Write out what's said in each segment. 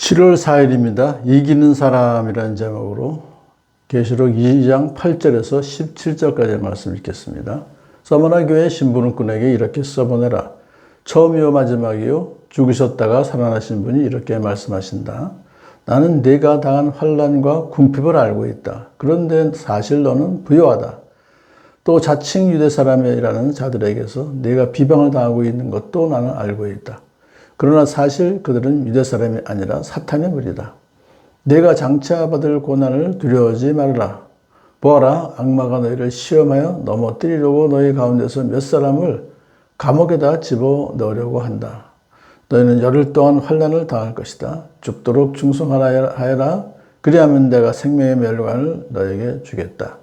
7월 4일입니다. 이기는 사람이라는 제목으로 계시록 2장 8절에서 17절까지 말씀 읽겠습니다. 서머나 교회 신부름꾼에게 이렇게 써보내라. 처음이요 마지막이요 죽으셨다가 살아나신 분이 이렇게 말씀하신다. 나는 네가 당한 환란과 궁핍을 알고 있다. 그런데 사실 너는 부요하다. 또 자칭 유대 사람이라는 자들에게서 네가 비방을 당하고 있는 것도 나는 알고 있다. 그러나 사실 그들은 유대 사람이 아니라 사탄의 무리다. 내가 장차 받을 고난을 두려워하지 말아라. 보아라, 악마가 너희를 시험하여 넘어뜨리려고 너희 가운데서 몇 사람을 감옥에다 집어 넣으려고 한다. 너희는 열흘 동안 환란을 당할 것이다. 죽도록 충성하라. 그리하면 내가 생명의 멸관을 너에게 주겠다.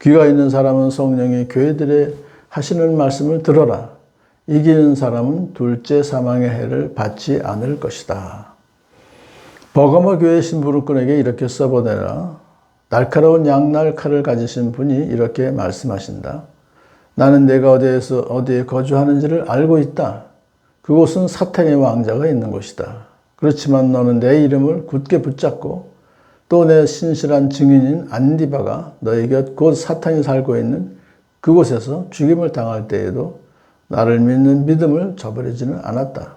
귀가 있는 사람은 성령의 교회들의 하시는 말씀을 들어라. 이기는 사람은 둘째 사망의 해를 받지 않을 것이다. 버가모 교회 신부름꾼에게 이렇게 써보내라. 날카로운 양날 칼을 가지신 분이 이렇게 말씀하신다. 나는 내가 어디에서 어디에 거주하는지를 알고 있다. 그곳은 사탄의 왕자가 있는 곳이다. 그렇지만 너는 내 이름을 굳게 붙잡고 또 내 신실한 증인인 안디바가 곁곧 사탄이 살고 있는 그곳에서 죽임을 당할 때에도 나를 믿는 믿음을 저버리지는 않았다.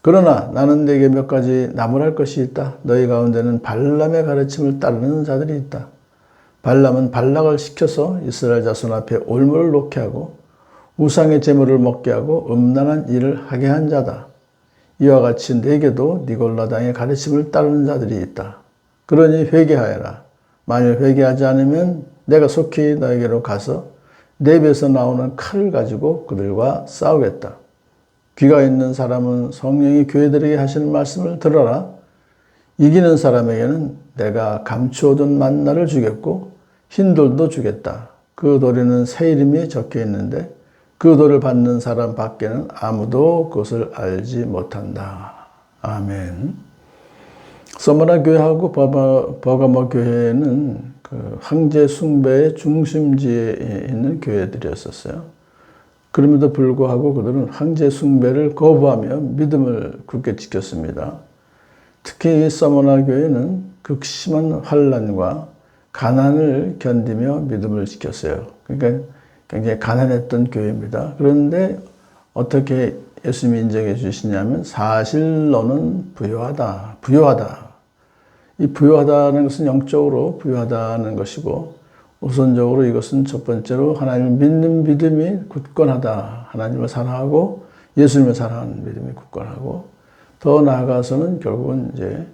그러나 나는 내게 몇 가지 나무랄 것이 있다. 너희 가운데는 발람의 가르침을 따르는 자들이 있다. 발람은 발락을 시켜서 이스라엘 자손 앞에 올무를 놓게 하고 우상의 제물을 먹게 하고 음란한 일을 하게 한 자다. 이와 같이 내게도 니골라당의 가르침을 따르는 자들이 있다. 그러니 회개하여라. 만일 회개하지 않으면 내가 속히 너에게로 가서 내 입에서 나오는 칼을 가지고 그들과 싸우겠다. 귀가 있는 사람은 성령이 교회들에게 하시는 말씀을 들어라. 이기는 사람에게는 내가 감추어둔 만나를 주겠고 흰 돌도 주겠다. 그 돌에는 새 이름이 적혀 있는데 그 돌을 받는 사람 밖에는 아무도 그것을 알지 못한다. 아멘. 서머나 교회하고 버가모 교회는 그 황제 숭배의 중심지에 있는 교회들이었었어요. 그럼에도 불구하고 그들은 황제 숭배를 거부하며 믿음을 굳게 지켰습니다. 특히 이 서머나 교회는 극심한 환란과 가난을 견디며 믿음을 지켰어요. 그러니까 굉장히 가난했던 교회입니다. 그런데 어떻게 예수님이 인정해 주시냐면 사실 너는 부유하다. 부유하다. 이 부유하다는 것은 영적으로 부유하다는 것이고 우선적으로 이것은 첫 번째로 하나님을 믿는 믿음이 굳건하다. 하나님을 사랑하고 예수님을 사랑하는 믿음이 굳건하고 더 나아가서는 결국은 이제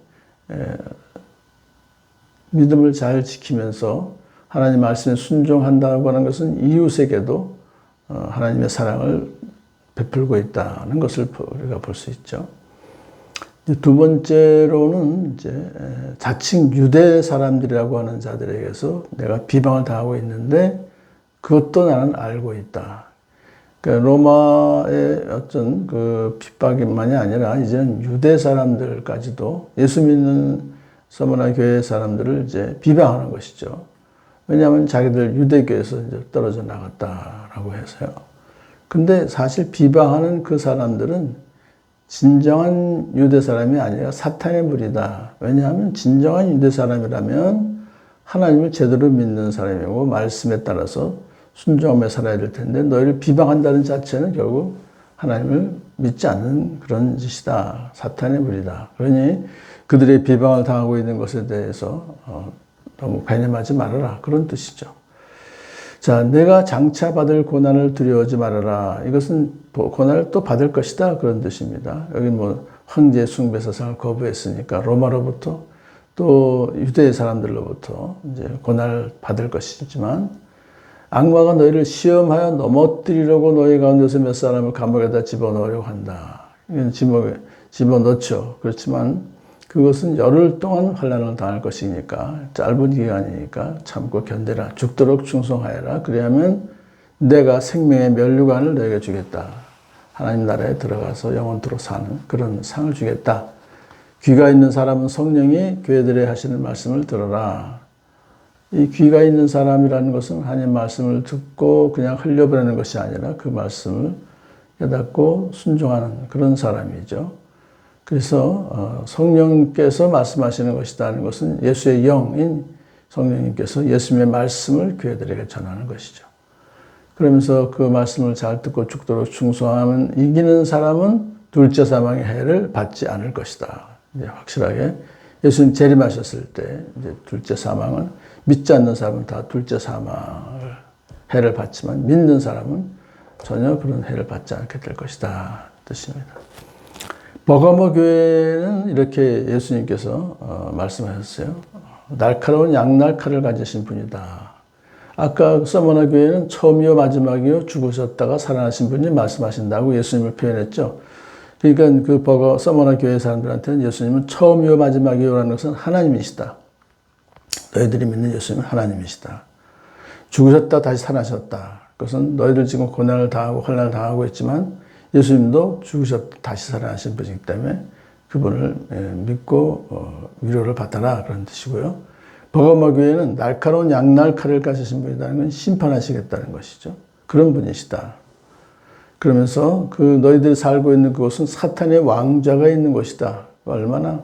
믿음을 잘 지키면서 하나님 말씀에 순종한다고 하는 것은 이웃에게도 어, 하나님의 사랑을 베풀고 있다는 것을 우리가 볼 수 있죠. 두 번째로는 이제 자칭 유대 사람들이라고 하는 자들에게서 내가 비방을 당하고 있는데 그것도 나는 알고 있다. 그러니까 로마의 어떤 그 핍박만이 아니라 이제는 유대 사람들까지도 예수 믿는 서머나 교회 사람들을 이제 비방하는 것이죠. 왜냐하면 자기들 유대교에서 이제 떨어져 나갔다라고 해서요. 근데 사실 비방하는 그 사람들은 진정한 유대 사람이 아니라 사탄의 무리다. 왜냐하면 진정한 유대 사람이라면 하나님을 제대로 믿는 사람이고 말씀에 따라서 순종하며 살아야 될 텐데 너희를 비방한다는 자체는 결국 하나님을 믿지 않는 그런 짓이다. 사탄의 무리다. 그러니 그들의 비방을 당하고 있는 것에 대해서 어, 너무 관념하지 말아라. 그런 뜻이죠. 자, 내가 장차 받을 고난을 두려워하지 말아라. 이것은 고난을 또 받을 것이다. 그런 뜻입니다. 여기 뭐 황제 숭배 사상을 거부했으니까 로마로부터 또 유대 사람들로부터 이제 고난을 받을 것이지만 악마가 너희를 시험하여 넘어뜨리려고 너희 가운데서 몇 사람을 감옥에다 집어넣으려고 한다. 이건 집어넣죠. 그렇지만 그것은 열흘 동안 환란을 당할 것이니까 짧은 기간이니까 참고 견뎌라. 죽도록 충성하여라. 그리하면 내가 생명의 면류관을 너에게 주겠다. 하나님 나라에 들어가서 영원토록 사는 그런 상을 주겠다. 귀가 있는 사람은 성령이 교회들에 하시는 말씀을 들어라. 이 귀가 있는 사람이라는 것은 하나님 말씀을 듣고 그냥 흘려보내는 것이 아니라 그 말씀을 깨닫고 순종하는 그런 사람이죠. 그래서 어, 성령께서 말씀하시는 것이다는 것은 예수의 영인 성령님께서 예수님의 말씀을 교회들에게 전하는 것이죠. 그러면서 그 말씀을 잘 듣고 죽도록 충성하면 이기는 사람은 둘째 사망의 해를 받지 않을 것이다. 이제 확실하게 예수님 재림하셨을 때 이제 둘째 사망은 믿지 않는 사람은 다 둘째 사망을 해를 받지만 믿는 사람은 전혀 그런 해를 받지 않게 될 것이다 뜻입니다. 버가모 교회는 이렇게 예수님께서 어, 말씀하셨어요. 날카로운 양날칼을 가지신 분이다. 아까 서머나 교회는 처음이요 마지막이요 죽으셨다가 살아나신 분이 말씀하신다고 예수님을 표현했죠. 그러니까 그 버거 서머나 교회 사람들한테는 예수님은 처음이요 마지막이요라는 것은 하나님이시다. 너희들이 믿는 예수님은 하나님이시다. 죽으셨다 다시 살아나셨다. 그것은 너희들 지금 고난을 당하고 환난을 당하고 있지만 예수님도 죽으셨다 다시 살아나신 분이기 때문에 그분을 예, 믿고 어, 위로를 받아라 그런 뜻이고요. 버거마 교회는 날카로운 양날 칼을 가지신 분이라는 건 심판하시겠다는 것이죠. 그런 분이시다. 그러면서 그 너희들이 살고 있는 그곳은 사탄의 왕자가 있는 곳이다. 얼마나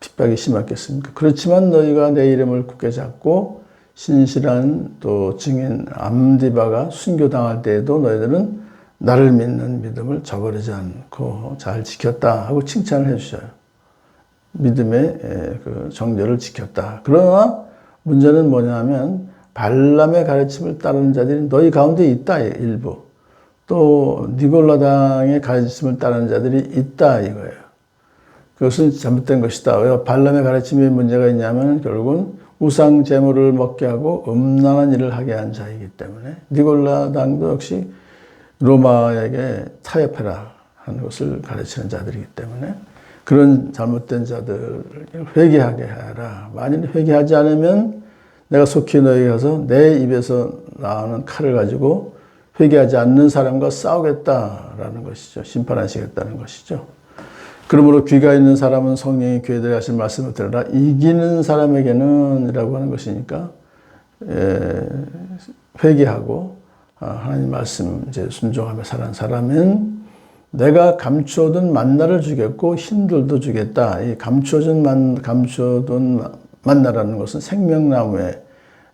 핍박이 심했겠습니까? 그렇지만 너희가 내 이름을 굳게 잡고 신실한 또 증인 암디바가 순교당할 때에도 너희들은 나를 믿는 믿음을 저버리지 않고 잘 지켰다 하고 칭찬을 해주셔요. 믿음의 그 정절을 지켰다. 그러나 문제는 뭐냐면 발람의 가르침을 따르는 자들이 너희 가운데 있다 일부. 또 니골라당의 가르침을 따르는 자들이 있다 이거예요. 그것은 잘못된 것이다. 왜 발람의 가르침에 문제가 있냐면 결국은 우상 제물을 먹게 하고 음란한 일을 하게 한 자이기 때문에 니골라당도 역시 로마에게 타협해라 하는 것을 가르치는 자들이기 때문에 그런 잘못된 자들을 회개하게 하라. 만일 회개하지 않으면 내가 속히 너에게 가서 내 입에서 나오는 칼을 가지고 회개하지 않는 사람과 싸우겠다라는 것이죠. 심판하시겠다는 것이죠. 그러므로 귀가 있는 사람은 성령이 교회들에 하신 말씀을 들으라. 이기는 사람에게는 이라고 하는 것이니까 예, 회개하고 아, 하나님 말씀 이제 순종하며 사는 사람은 내가 감추어둔 만나를 주겠고 힘들도 주겠다. 이 감추어둔 만 감추어둔 만나라는 것은 생명나무의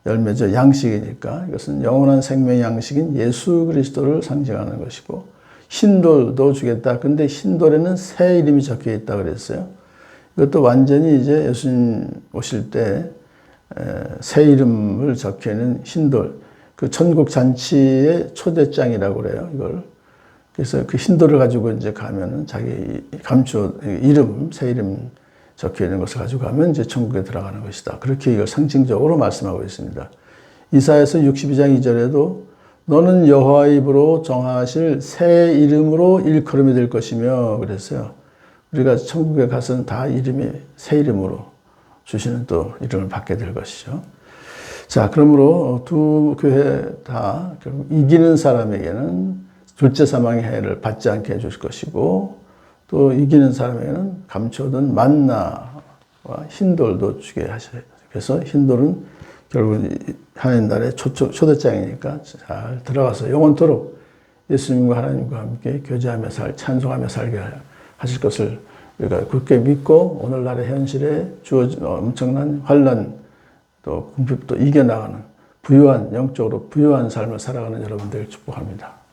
열매죠. 양식이니까 이것은 영원한 생명 양식인 예수 그리스도를 상징하는 것이고 흰돌도 주겠다. 근데 흰돌에는 새 이름이 적혀 있다 그랬어요. 이것도 완전히 이제 예수님 오실 때 새 이름을 적혀 있는 흰돌. 그 천국 잔치의 초대장이라고 그래요. 이걸. 그래서 그 흰돌을 가지고 이제 가면은 자기 감추 이름, 새 이름 적혀 있는 것을 가지고 가면 이제 천국에 들어가는 것이다. 그렇게 이걸 상징적으로 말씀하고 있습니다. 이사에서 62장 2절에도 너는 여호와의 입으로 정하실 새 이름으로 일컬음이 될 것이며 그랬어요. 우리가 천국에 가서는 다 이름이 새 이름으로 주시는 또 이름을 받게 될 것이죠. 자, 그러므로 두 교회 다 이기는 사람에게는 둘째 사망의 해를 받지 않게 해줄 것이고 또 이기는 사람에게는 감춰둔 만나와 흰돌도 주게 하셔요. 그래서 흰돌은 결국 하나님 나라의 초대장이니까 잘 들어가서 영원토록 예수님과 하나님과 함께 교제하며 살, 찬송하며 살게 하실 것을 우리가 굳게 믿고 오늘날의 현실에 주어진 엄청난 환란 또 궁핍도 이겨나가는 부유한 영적으로 부유한 삶을 살아가는 여러분들 축복합니다.